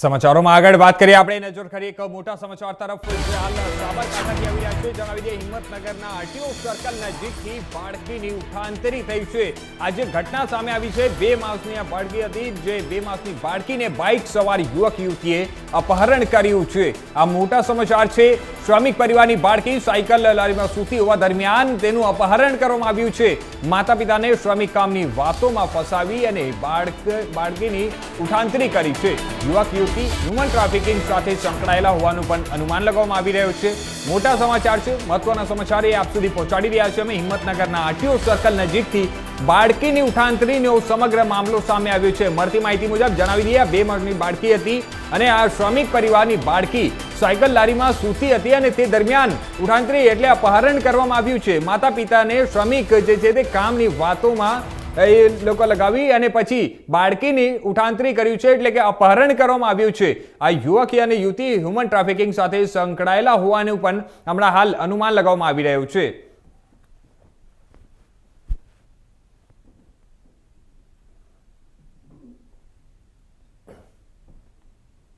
સમાચારોમાં આગળ વાત કરીએ. આપણે નજર કરીએ એક મોટા સમાચાર તરફ સાબરકાંઠાથી છે. જણાવી દઈએ, હિંમતનગરના આરટીઓ સર્કલ નજીકથી બાળકીની ઉઠાંતરી થઈ છે. આજે ઘટના સામે આવી છે. બે માસની આ બાળકી હતી, જે બે માસની બાળકીને બાઇક સવાર યુવક યુવતીએ અપહરણ કર્યું છે. આ મોટા સમાચાર છે. શ્રમિક પરિવારની બાળકી સાયકલ લારીમાં સૂતી હોવા દરમિયાન તેનું અપહરણ કરવામાં આવ્યું છે. માતા પિતાને શ્રમિક કામની વાતોમાં ફસાવી અને બાળક, બાળકીની ઉઠાંતરી કરી છે. યુવક, યુવતી, હ્યુમન ટ્રાફિકિંગ સાથે સંકળાયેલા હોવાનું પણ અનુમાન લગાવવામાં આવી રહ્યું છે. મોટા સમાચાર છે. મહત્વના સમાચાર એ આપ સુધી પહોંચાડી રહ્યા છે. અમે હિંમતનગરના આટીઓ સર્કલ નજીકથી બાળકીની ઉઠાંતરીનો સમગ્ર મામલો સામે આવ્યો છે. મળતી માહિતી મુજબ જણાવી દઈએ બે વર્ષની બાળકી હતી અને આ શ્રમિક પરિવારની બાળકી સાયકલ લારીમાં સૂતી હતી અને તે દરમિયાન ઉઠાંતરી એટલે અપહરણ કરવામાં આવ્યું છે. માતા પિતાને શ્રમિક જે છે તે કામની વાતોમાં, એ લોકો લગાવી અને પછી બાળકીની ઉઠાંતરી કર્યું છે એટલે કે અપહરણ કરવામાં આવ્યું છે. આ યુવક અને યુવતી હ્યુમન ટ્રાફિકિંગ સાથે સંકળાયેલા હોવાનું પણ હમણાં હાલ અનુમાન લગાવવામાં આવી રહ્યું છે.